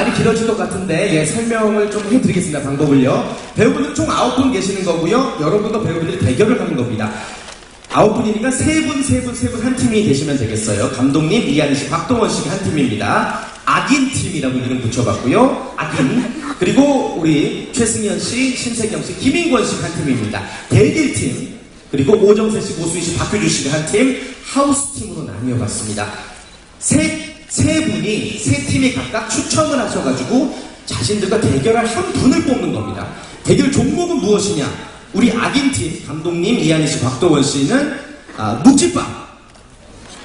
많이 길어질 것 같은데 예, 설명을 좀 해드리겠습니다. 방법을요. 배우분들 총 아홉 분 계시는 거고요. 여러분과 배우분들이 대결을 하는 겁니다. 아홉 분이니까 세 분, 세 분, 세 분 한 팀이 되시면 되겠어요. 감독님, 이한희 씨, 박동원 씨가 한 팀입니다. 악인 팀이라고 이름 붙여봤고요. 악인. 그리고 우리 최승현 씨, 신세경 씨, 김인권 씨가 한 팀입니다. 대길 팀. 그리고 오정세 씨, 고수희 씨, 박효주 씨가 한 팀, 하우스 팀으로 나뉘어봤습니다. 세, 세 분이, 세 팀이 각각 추첨을 하셔가지고 자신들과 대결할 한 분을 뽑는 겁니다. 대결 종목은 무엇이냐? 우리 악인팀, 감독님, 이한희 씨, 박도원 씨는, 아, 묵찌빵.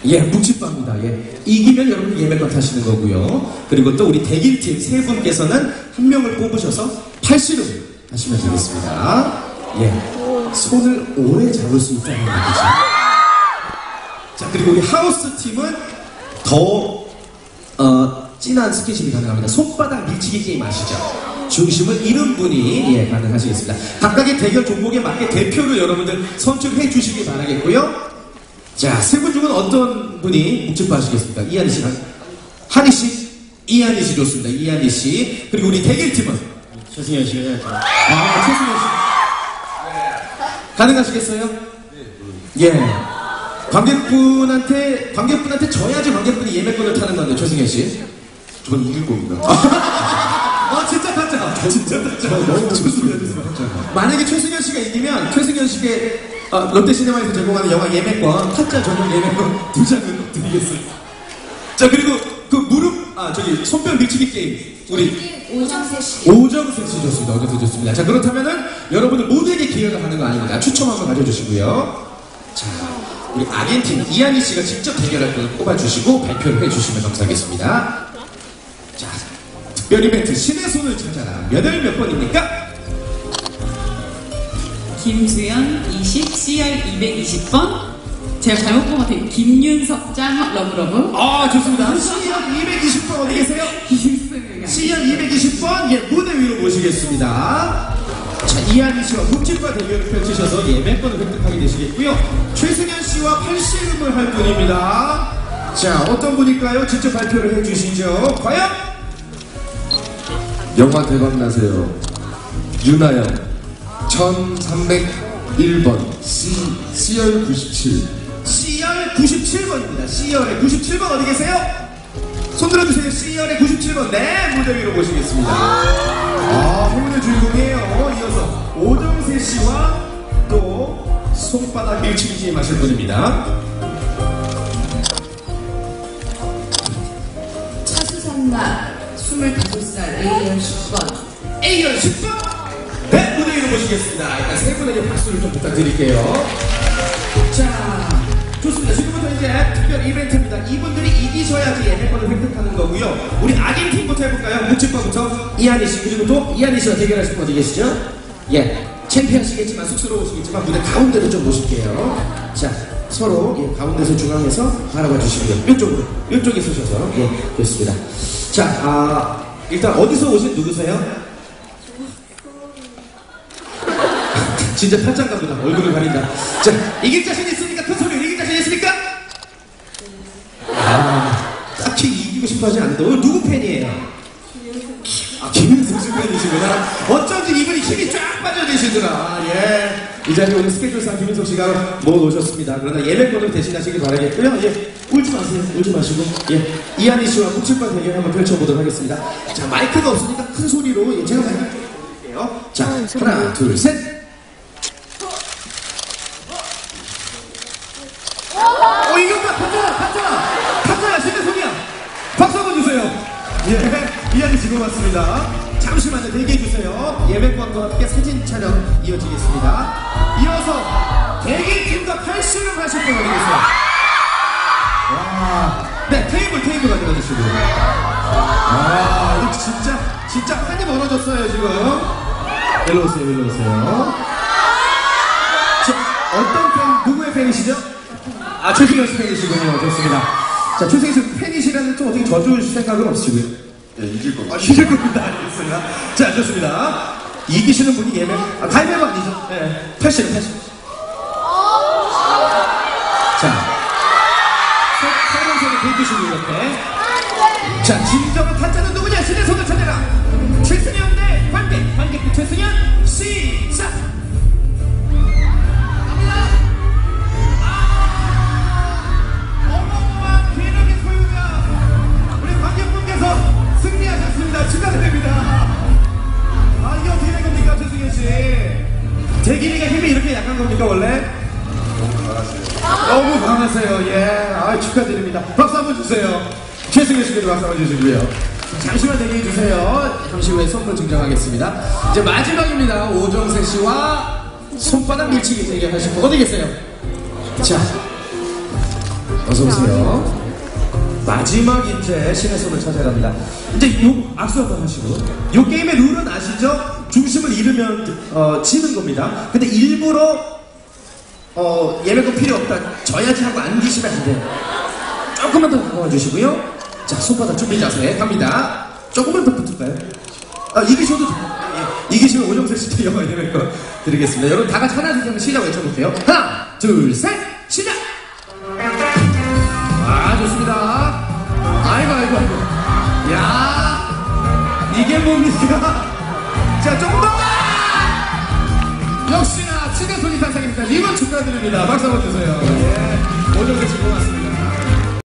예, 묵찌빵입니다. 예. 이기면 여러분 예매권 타시는 거고요. 그리고 또 우리 대길팀 세 분께서는 한 명을 뽑으셔서 팔씨름 하시면 되겠습니다. 예. 손을 오래 잡을 수 있다는 얘기죠. 자, 그리고 우리 하우스 팀은 더, 어, 진한 스킨십이 가능합니다. 손바닥 밀치기 게임 아시죠? 중심을 잃은 분이, 예, 가능하시겠습니다. 각각의 대결 종목에 맞게 대표를 여러분들 선출해 주시기 바라겠고요. 자, 세 분 중은 어떤 분이 묵집바 하시겠습니까? 이한희 씨, 한희 씨, 이한희 씨 좋습니다. 이한희 씨. 그리고 우리 대결 팀은? 최승현 씨가 해야죠. 아, 최승현 씨. 가능하시겠어요? 예. 관객분한테, 관객분한테 져야지 관객분이 예매권을 타는 건데, 최승현 씨. 전 이길 겁니다. 아, 진짜 타짜. 진짜 타짜. 너무 좋습니다. 만약에 최승현 씨가 이기면, 최승현 씨께 아, 롯데시네마에서 제공하는 영화 예매권, 타짜 전용 예매권 두 장을 드리겠습니다. 자, 그리고 그 무릎, 아, 저기, 손뼉 밀치기 게임. 우리 오정세 씨. 오정세 씨 좋습니다. 오정세 좋습니다. 자, 그렇다면은 여러분들 모두에게 기회가 가는 거 아닙니다. 추첨 한번 가져주시고요. 자, 우리 아겐팀 이한희 씨가 직접 대결할 분을 뽑아주시고 발표를 해주시면 감사하겠습니다. 자, 특별 이벤트 신의 손을 찾아라. 몇월 몇 번입니까? 김수연 20 CR 220번 제가 잘못 본것 같아요 김윤석 짱 러브러브 아, 좋습니다. C열 220번 어디 계세요? 김승현 C열 220번, 예, 무대 위로 모시겠습니다. 자, 이한희 씨와 묵집과 대결을 펼치셔서 예매권을 획득하게 되시겠고요. 최승현 씨와 팔씨름을 할 분입니다. 자, 어떤 분일까요? 직접 발표를 해주시죠. 과연? 영화 대박 나세요. 유나연 1301번 C C열 97 C열 97번입니다. C열의 97번 어디 계세요? 손 들어주세요. C열의 97번. 네, 무대 위로 모시겠습니다. 아, 행운의 주인공이에요. 이어서 오정세 씨와 또 손바닥 게임 하실 분입니다. 차수산나 25살 A열 10번. A열 10번. 네, 무대 위로 모시겠습니다. 일단 세 분에게 박수를 좀 부탁드릴게요. 자, 좋습니다. 지금부터 이제 특별 이벤트입니다. 이분들이 이기셔야지 예매권을 획득하는 거고요. 우리 악인 팀부터 해볼까요? 묵집과부터 이한희 씨 그리고 또 이한희 씨와 대결하실 분 어디 계시죠? 예, 챔피언시겠지만 쑥스러우시겠지만 무대 가운데로 좀 모실게요. 자, 서로 예, 가운데서 중앙에서 바라봐 주시고요. 이쪽으로, 이쪽에 서셔서 예, 좋습니다. 자, 아, 일단 어디서 오신 누구세요? 진짜 탈장가 보다 얼굴을 가린다. 자, 이길 자신 있습니까? 큰 소리로 이길 자신 있습니까? 아, 딱히 이기고 싶어 하지 않는데 오늘 누구 팬이에요? 아, 김윤석 씨 팬이시구나. 어쩐지 이분이 힘이 쫙 빠져드시더라. 아, 예. 이 자리에 오늘 스케줄상 김윤석 씨가 모아놓으셨습니다. 그러나 예매권을 대신하시길 바라겠고요. 예. 울지 마세요. 울지 마시고. 예. 이한희 씨와 묵칠과 대결 한번 펼쳐보도록 하겠습니다. 자, 마이크가 없으니까 큰 소리로 예, 제가 마이크 드릴게요. 자, 하나, 둘, 셋. 어, 이겼다! 탔잖아! 탔잖아! 탔잖아! 신의 손이야! 박수 한번 주세요! 예, 이야기 지고 왔습니다. 잠시만요, 대기해주세요. 예배권과 함께 사진 촬영 이어지겠습니다. 이어서 대기팀과 팔씨름 하실 분 어디 계세요? 와, 네, 테이블, 테이블 가져가 주시고요. 아, 이거 진짜, 진짜 많이 멀어졌어요, 지금. 일로 오세요, 일로 오세요. 자, 어떤 팬, 누구의 팬이시죠? 아, 최승현 씨 팬이시군요. 좋습니다. 자, 최승현 씨 팬이시라는 또 어떻게 져줄 생각은 없으시고요. 예, 이길 겁니다. 아, 이길 겁니다. 알겠습니다. 자, 좋습니다. 이기시는 분이 예매, 아, 가위바위보 아니죠? 네. 80, 80. 자. 서로 대기시고 이렇게. 자, 진정한 타짜는 누구냐? 신의 손을 찾 약한 겁니까 원래? 너무 강하세요. 예, 아 축하드립니다. 박수 한번 주세요. 최승현 씨께도 박수 한번 주시고요. 잠시만 대기해 주세요. 잠시 후에 선물 증정하겠습니다. 이제 마지막입니다. 오정세 씨와 손바닥 밀치기 대결하실 거 어디 계세요? 자, 어서 오세요. 마지막 이제 신의 손을 찾아야 합니다. 이제 요 악수 한번 하시고 요 게임의 룰은 아시죠? 중심을 잃으면 어, 지는 겁니다. 근데 일부러 어, 예매금 필요 없다. 져야지 하고 안기시면 안 돼요. 조금만 더 도와주시고요. 자, 손바닥 준비 자세 갑니다. 조금만 더 붙을까요? 아, 이기셔도 돼요. 예, 이기시면 오정세 씨도 영화 예매금 드리겠습니다. 여러분 다 같이 하나, 둘, 셋 시작 외쳐볼게요. 하나, 둘, 셋, 시작! 아, 좋습니다. 야 이게 뭡니까? 자, 조금 더! 역시나 친의 손이 탄생입니다. 리본 축하드립니다. 박수 한번 주세요. 예. 오정세 씨 고맙습니다.